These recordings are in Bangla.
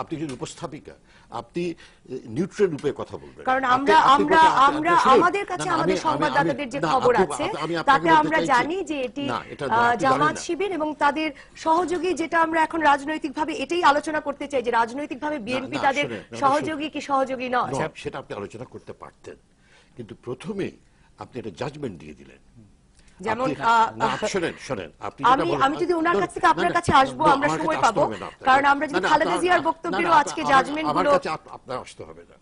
আপনি একজন উপস্থাপিকা আপনি নিউট্রাল রূপে কথা বলবেন। কারণ আমরা আমরা আমরা আমাদের কাছে আমাদের সংবাদদাতাদের যে খবর আছে তাতে আমরা জানি যে এটি জামাত শিবির এবং তাদের সহযোগী যেটা আমরা এখন রাজনৈতিকভাবে এটাই আলোচনা করতে চাই যে রাজনৈতিকভাবে বিএনপি তাদের সহযোগী কি সহযোগী নয়? সেটা আপনি আলোচনা করতে পারতেন। কিন্তু প্রথমে আপনি একটা জাজমেন্ট দিয়ে দিলেন। যেমন, শোনেন শোনেন। আপনি আমি আমি যদি ওনার কাছ থেকে আপনার কাছে আসব আমরা সময় পাবো। কারণ আমরা যদি খালেদা জিয়ার বক্তব্যেরও আজকে জাজমেন্ট আমার কাছে আপনার আসতে হবে না।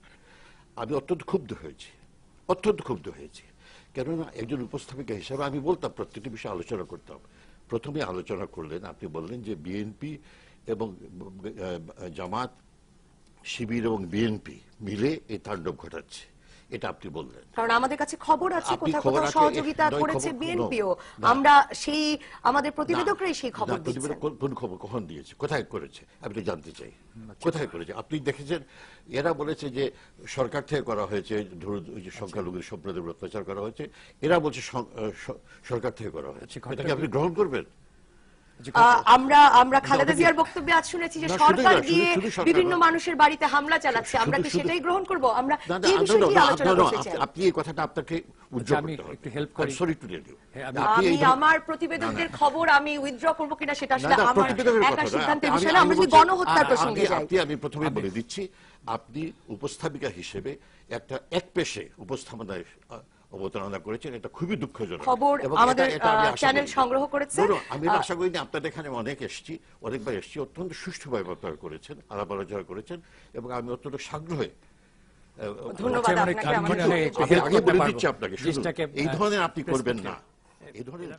আমি অত্যন্ত ক্ষুব্ধ হয়েছি। অত্যন্ত ক্ষুব্ধ হয়েছি। কেননা একজন উপস্থাপিকা হিসাবে আমি বলতাম প্রত্যেকটি বিষয়ে আলোচনা করতাম। প্রথমে আলোচনা করলেন আপনি বললেন যে বিএনপি এবং জামাত শিবির এবং বিএনপি মিলে এই তাণ্ডব ঘটাচ্ছে। এটা আপনি বললেন। কারণ আমাদের কাছে খবর আছে কোথাও কোথাও সহযোগিতা করেছে বিএনপিও। আমরা সেই আমাদের প্রতিবেদকরাই সেই খবর দিচ্ছেন প্রতিবেদক কোন- খবর কখন দিয়েছে? কোথায় করেছে? আমি তো জানতে চাই। কোথায় করেছে? আপনি দেখেছেন এরা বলেছে যে সরকার থেকে করা হয়েছে ধরুন ওই যে সংখ্যালঘু সম্প্রদায়ের উপর অত্যাচার করা হয়েছে এরা বলছে সরকার থেকে করা হয়েছে। আচ্ছা, এটাকে আপনি গ্রহণ করবেন? আমরা আমরা খালেদা জিয়ার বক্তব্যে আজ শুনেছি যে সরকার সরকার বিভিন্ন মানুষের বাড়িতে হামলা চালাচ্ছে। আমরা কি সেটাই গ্রহণ করব? আমরা এই বিষয়ে কি আলোচনা করতে আপনি- চাই? আপনি এই কথাটা আপনাকে উজ্জ্বল আমি করতে হবে। একটু help করি। সরি টু ইউ হ্যাঁ, আমি- আমি আমার প্রতিবেদকদের খবর আমি উইথড্র করব কিনা সেটা আসলে আমার একা সিদ্ধান্তের আমি- বিষয় না। আমরা যদি গণহত্যার প্রসঙ্গে যাই। আপনি আমি প্রথমে বলে দিচ্ছি আপনি উপস্থাপিকা হিসেবে একটা এক পেশে উপস্থাপনায় অবতারণা করেছেন এটা খুবই দুঃখজনক। খবর আমাদের, চ্যানেল সংগ্রহ করেছে। আমি আশা করি না আপনাদের এখানে অনেক এসেছি অনেকবার এসেছি অত্যন্ত সুষ্ঠুভাবে ব্যবহার করেছেন আলাপ আলোচনা করেছেন এবং আমি অত্যন্ত সাগ্রহে ধন্যবাদ আচ্ছা, আপনাকে জিনিসটাকে, এই ধরনের আপনি করবেন না। এই ধরনের